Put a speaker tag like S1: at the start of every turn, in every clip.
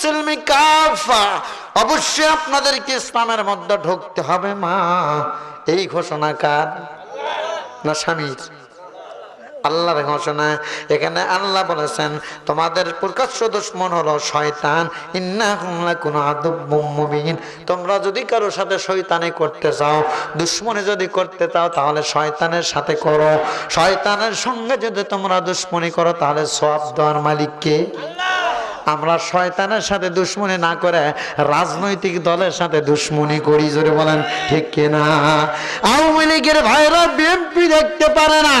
S1: ফিসসিলমি কাফা, অবশ্যই আপনাদেরকে ইসলামের মধ্যে ঢুকতে হবে, মা। এই ঘোষণা কার? না স্বামীর? আল্লাহর ঘোষণা। এখানে আল্লাহ বলেছেন, তোমাদের প্রকাশ্য দুশ্মন হলো শয়তান। ইন্না কোন আদবিন তোমরা যদি কারও সাথে শয়তানি করতে চাও, দুশ্মনী যদি করতে চাও, তাহলে শয়তানের সাথে করো। শয়তানের সঙ্গে যদি তোমরা দুশ্মনী করো, তাহলে সব দেওয়ার মালিককে আমরা শয়তানের সাথে দুশ্মনী না করে রাজনৈতিক দলের সাথে দুশ্মনী করি, জোরে বলেন, ঠিক কিনা? আওয়ামী লীগের ভাইরা বিএনপি দেখতে পারে না।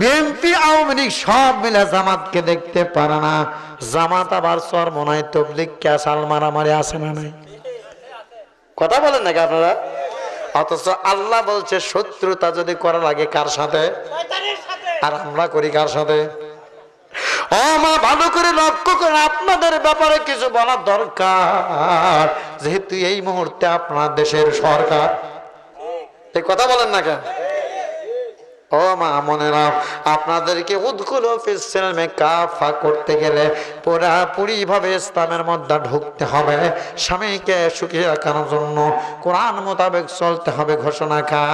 S1: বিএনপি আওয়ামী লীগ সব মিলে জামাতকে দেখতে পারে না। জামাত আবার চর মনে হয় তবলিক ক্যাসাল মারামারি আছে না নাই? কথা বলেন নাকি আপনারা? অথচ আল্লাহ বলছে, শত্রুতা যদি করা লাগে কার সাথে? আর আমরা করি কার সাথে? ও মা, ভালো করে লক্ষ্য করে আপনাদের ব্যাপারে কিছু বলার দরকার। যেহেতু এই মুহূর্তে আপনার দেশের সরকার। এই কথা বলেন না কেন? ও মা, মনে রাখ, আপনাদেরকে ফিসিলমে কাফা করতে গেলে পুরাপুরি ভাবে ইসলামের মধ্যে ঢুকতে হবে। স্বামীকে সুখী রাখার জন্য কোরআন মোতাবেক চলতে হবে ঘোষণা কা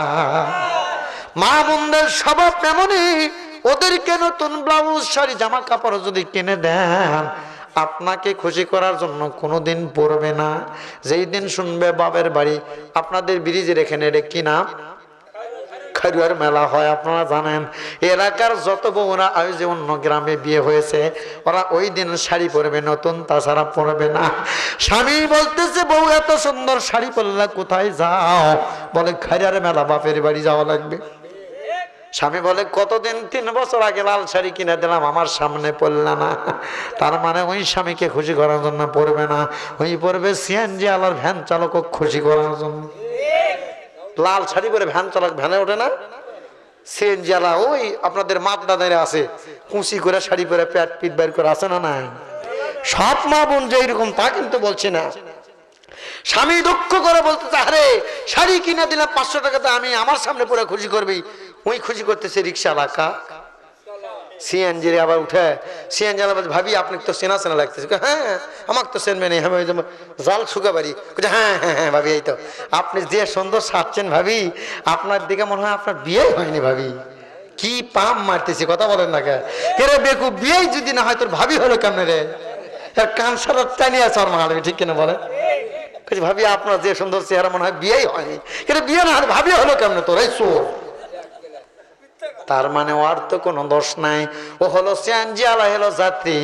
S1: মা, বোনদের স্বভাব এমনই। ওদেরকে নতুন ব্লাউজ, শাড়ি, জামা কাপড় যদি কিনে দেন, আপনাকে খুশি করার জন্য কোনোদিন পরবে না। যেই দিন শুনবে বাবের বাড়ি, আপনাদের ব্রিজের এখানে কি নাম? খারুয়ার মেলা হয়, আপনারা জানেন। এলাকার যত বউরা আয়োজে অন্য গ্রামে বিয়ে হয়েছে, ওরা ওই দিন শাড়ি পরবে, নতুন তাছাড়া পরবে না। স্বামী বলতেছে, বউ, এত সুন্দর শাড়ি পরলে কোথায় যাও? বলে খারিয়ার মেলা, বাপের বাড়ি যাওয়া লাগবে। স্বামী বলে, কতদিন? তিন বছর আগে লাল শাড়ি কিনে দিলাম, আমার সামনে পড়লে না। তার মানে ওই স্বামীকে খুশি করার জন্য পড়বে না। ওই পড়বে সিএনজি আলার ভ্যান চালক খুশি করার জন্য। লাল শাড়ি পরে ভ্যান চালক ভ্যানে ওঠে না। সিএনজি আলা ওই আপনাদের মাপনা দাঁড়িয়ে আছে, কুচি করে শাড়ি পরে প্যাট পিট বের করে আছে না নাই? সব মা বোন যে এরকম, তা কিন্তু বলছি না। স্বামী দুঃখ করে বলতে আরে, শাড়ি কিনে দিলাম, পাঁচশো টাকাতে আমি আমার সামনে পরে খুশি করবি। ওই খুশি করতেছে রিক্সা এলাকা সিএনজি রে আবার উঠে সিএনজি বলছে, ভাবি আপনি তো চেনা চেনা লাগতেছে। হ্যাঁ আমাকে তো চেনবে নেই আমি জাল শুকা বাড়ি। হ্যাঁ হ্যাঁ হ্যাঁ ভাবি এই তো। আপনি যে সুন্দর সাজছেন ভাবি আপনার দিকে মনে হয় আপনার বিয়ে হয়নি ভাবি। কি পাম মারতেছি কথা বলেন না কে রে বেকু বিয়েই যদি না হয় তোর ভাবি হলো কেমন রে? কান সারা টানিয়ে চর মারবে ঠিক কিনা বলে ভাবি আপনার যে সুন্দর চেহারা মনে হয় বিয়েই হয়নি। কিন্তু বিয়ে না হলে ভাবি হলো কেমন তোর? এই চোর। তার মানে ওর তো কোনো দোষ নাই। ও হলো সিয়ানজি আলা হলো যাত্রী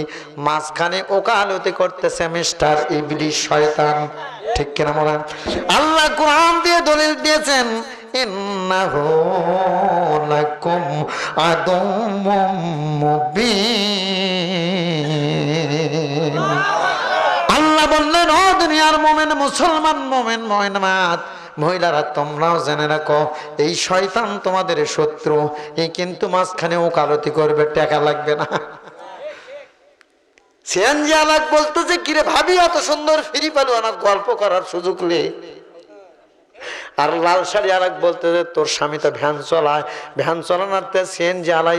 S1: মাঝখানে ওকালতি করতেছে মিস্টার ইবলিশ শয়তান। ঠিক কিনা বলেন আল্লাহ কোরআন দিয়ে দলিল দিয়েছেন আল্লাহ বললেন, ও দুনিয়ার মোমেন, মুসলমান মোমেন ময়নমাত মহিলারা, তোমরাও জেনে রাখো, এই শয়তান তোমাদের শত্রু। এই কিন্তু মাঝখানে ওকালতি করবে, টাকা লাগবে না। বলতেছে কিরে ভাবি সুন্দর ফিরি না গল্প করার সুযোগ নেই আর লাল শাড়ি আলাক বলতেছে তোর স্বামী তো ভ্যান চলায়, ভ্যান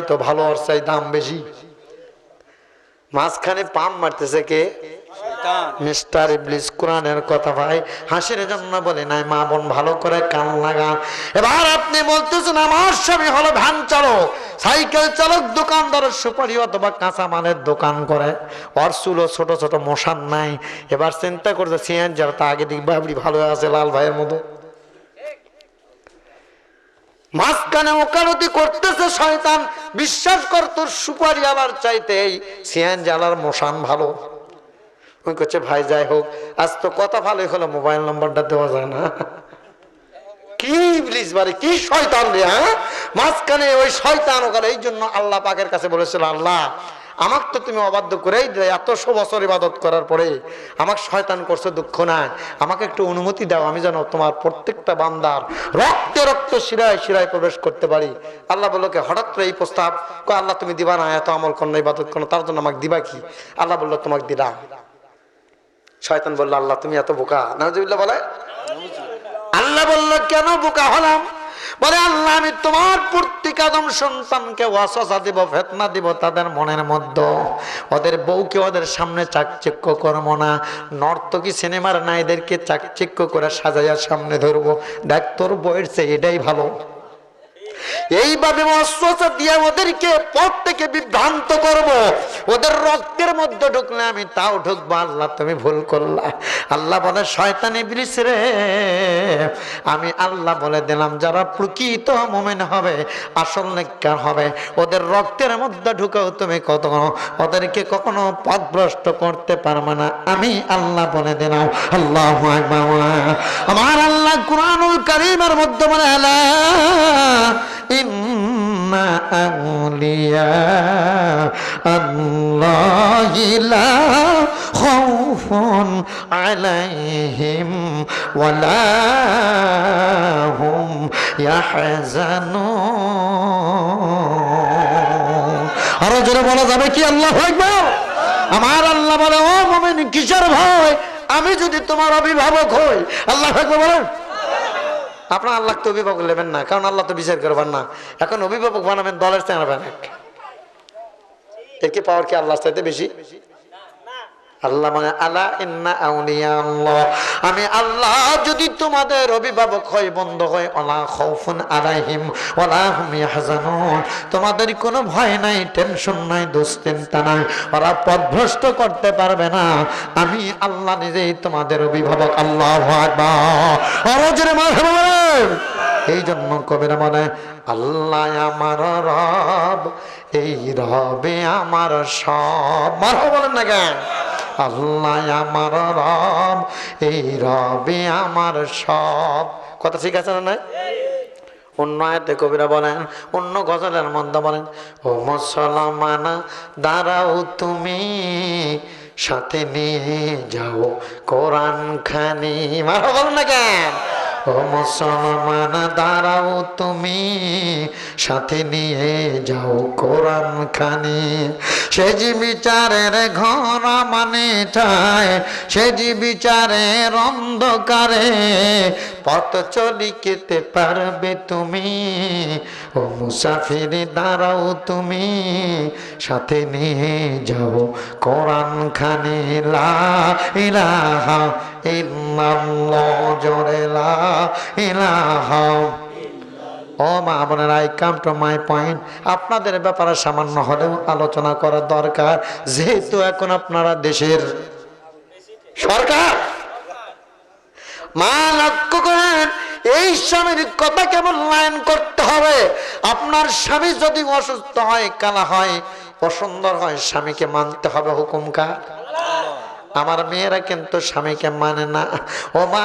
S1: তো ভালো দাম বেশি। মাঝখানে পাম মারতেছে কে? মিস্টার ইবলিস কোরআনের কথা ভাই, হাসির জন্য বলে, নাই মা বোন, ভালো করে কান লাগান। এবার আপনি বলতেছেন, আমার স্বামী হলো ভ্যান চালক, সাইকেল চালক দোকানদার সুপারি অথবা কাঁচা মালের দোকান করে। ওর চুলো ছোট ছোট মশান নাই। এবার চিন্তা করছে সিএন যারা তা আগে দিক বাবরি ভালো আছে লাল ভাইয়ের মতো। মাঝখানে ওকালতি করতেছে শয়তান, বিশ্বাস কর তোর সুপারি আলার চাইতে এই সিয়ান জালার মশান ভালো। ওই করছে ভাই, যাই হোক, আজ তো কথা ভালোই হলো, মোবাইল নাম্বারটা দেওয়া যায় না। কি শয়তান রে হ্যাঁ? মাঝখানে ওই শয়তান ওখানে, এই জন্য আল্লাহ পাকের কাছে বলেছিল, আল্লাহ, আমাকে তো তুমি অবাধ্য করেই দিলে বছর ইবাদত করার পরে আমাকে শয়তান করছে দুঃখ আমাকে একটু অনুমতি দাও, আমি যেন তোমার প্রত্যেকটা বান্দার রক্ত রক্ত শিরায় শিরায় প্রবেশ করতে পারি। আল্লাহ বলল হঠাৎ করে এই প্রস্তাব আল্লাহ, তুমি দিবা না, এত আমল করো, ইবাদত করো, তার জন্য আমাকে দিবা কি? আল্লাহ বলল, তোমাকে দিলাম। শয়তান বলল, আল্লাহ, তুমি এত বোকা। নাজিবুল্লাহ বলে, আল্লাহ বলল, কেন বোকা হলাম? বলে, আল্লাহ, আমি তোমার প্রত্যেক আদম সন্তানকে ওয়াসওয়াসা দিব, ফেতনা দিব তাদের মনের মধ্যে। ওদের বউকে ওদের সামনে চাকচিক্য করব না। নর্তকী সিনেমার নাইদেরকে চাকচিক্য করে সাজাইয়া সামনে ধরবো। দেখ, তোর বইয়ের চেয়ে এটাই ভালো। এইভাবে অস্ত্রতা দিয়ে ওদেরকে পথ থেকে বিভ্রান্ত করব। ওদের রক্তের মধ্যে ঢুকলে আমি তাও ঢুকবো। আল্লাহ, তুমি ভুল করলা। আল্লাহ বলে, শয়তানি ইবলিস রে। আমি আল্লাহ বলে দিলাম, যারা প্রকৃত মোমেন হবে, আসল নেককার হবে, ওদের রক্তের মধ্যে ঢুকেও তুমি কত ওদেরকে কখনো পথভ্রষ্ট করতে পারবে না। আমি আল্লাহ বলে দিলাম, আল্লাহ আমার আল্লাহ কুরআনুল কারীমের মধ্যে বলে, আলা আরও জোরে বলা যাবে কি? আল্লাহ আমার আল্লাহ বলে, ও মুমিন, কিসের ভয়? আমি যদি তোমার অভিভাবক হই। আল্লাহ বলেন। আপনার আল্লাহ তো অভিভাবক নেবেন না, কারণ আল্লাহ তো বিচার করবেন না। এখন অভিভাবক বানাবেন, দলের চেনা বানাক এর পাওয়ার কি আল্লাহর চাইতে বেশি? আল্লাহ মানে আলা ইন্না আউলিয়া আল্লাহ। আমি আল্লাহ, যদি তোমাদের অভিভাবক হয়, বন্ধ হয়, ওলা খাউফুন আলাইহিম, ওলা হুম ইয়াহজানুন। তোমাদের কোনো ভয় নাই, টেনশন নাই, দুশ্চিন্তা নাই। ওরা পথভ্রষ্ট করতে পারবে না। আমি আল্লাহ নিজেই তোমাদের অভিভাবক, আল্লাহ আকবার। আরও জোরে মারহাবা। এই জন্য কবিরা বলে আল্লাহ আমার রব, এই রবে আমার সব। মারহাবা বলেন না কেন? আল্লাহ আমার রব, এই রবে আমার সব। কথা ঠিক আছে না অন্য আয়তে কবিরা বলেন, অন্য গজলের মধ্যে বলেন, ও মুসলমান, দাঁড়াও তুমি, সাথে নিয়ে যাও কোরআন খানি মারো বলেন না কেন? ও মুসলমান দাঁড়াও তুমি সাথে নিয়ে যাও কোরআন খানি সে যে বিচারের ঘর মানে ঠায়, সে যে বিচারের অন্ধকারে পথ চলি কেতে পারবে তুমি। ও মুসাফির, দাঁড়াও তুমি, সাথে নিয়ে যাও কোরআন খানি লা ইলাহা ইল্লাল্লাহ, জোরে লা ইলাহা ও মা বোনেরা I come to my point আপনাদের ব্যাপারে সামান্য হলেও আলোচনা করা দরকার, যেহেতু এখন আপনারা দেশের সরকার। মা লক্ষ্য করেন, এই স্বামীর কথা কেমন লাইন করতে হবে। আপনার স্বামী যদি অসুস্থ হয়, কালা হয়, অসুন্দর হয়, স্বামীকে মানতে হবে হুকুম কার? আমার মেয়েরা কিন্তু স্বামীকে মানে না। ও মা,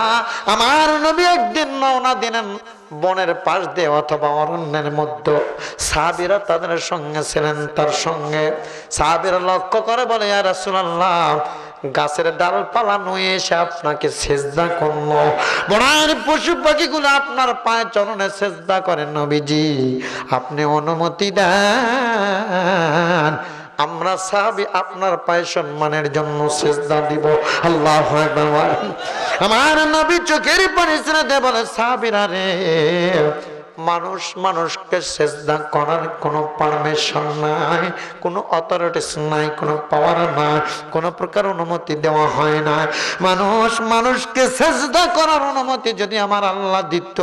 S1: আমার নবী একদিন নওনা দিলেন বনের পাশ দিয়ে অথবা অরণ্যের মধ্যে সাবিরা তাদের সঙ্গে ছিলেন, তার সঙ্গে সাবিরা লক্ষ্য করে বলে আর রাসূলুল্লাহ, গাছের ডালপালা নুয়ে এসে আপনাকে সেজদা করল। বনের পশু পাখিগুলো আপনার পায়ে চরণে সেজদা করেন নবীজি। আপনি অনুমতি দেন। আমরা সাহাবি আপনার পায়ে সম্মানের জন্য সেজদা দিব। আল্লাহ আমার নবী চোখের পরিশ্রা দেবেন সাহাবিরা রে মানুষ মানুষকে সেজদা করার কোনো পারমিশন নাই, কোনো অথরিটিস নাই, কোনো পাওয়ার নাই, কোনো প্রকার অনুমতি দেওয়া হয় না মানুষ মানুষকে সেজদা করার অনুমতি যদি আমার আল্লাহ দিত,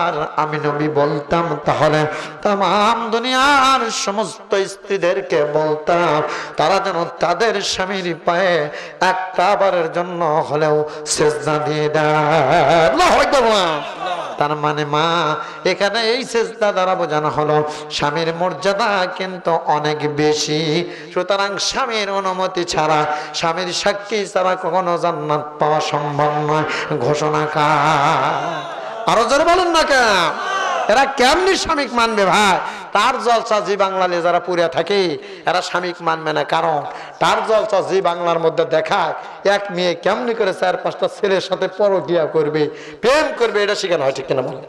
S1: আর আমি নবী বলতাম তাহলে তাম দুনিয়ার সমস্ত স্ত্রীদেরকে বলতাম, তারা যেন তাদের স্বামীর পায়ে একটা বারের জন্য হলেও সেজদা দিয়ে দেয়। তার মানে মা, এখানে এই চেষ্টা দ্বারা বোঝানো হলো, স্বামীর মর্যাদা কিন্তু অনেক বেশি। সুতরাং স্বামীর অনুমতি ছাড়া, স্বামীর সাক্ষী ছাড়া কখনো জান্নাত পাওয়া সম্ভব নয়। ঘোষণা কা আরও জোরে বলেন না কেন? এরা কেমনি স্বামীক মানবে ভাই? তার জলসা জি বাংলালে যারা পুরে থাকে, এরা স্বামীক মানবে না। কারণ তার জলসা জি বাংলার মধ্যে দেখায়, এক মেয়ে কেমনি করে চার পাঁচটা ছেলের সাথে পরকিয়া করবে, প্রেম করবে, এটা শেখানো হয় ঠিক কিনা বলেন?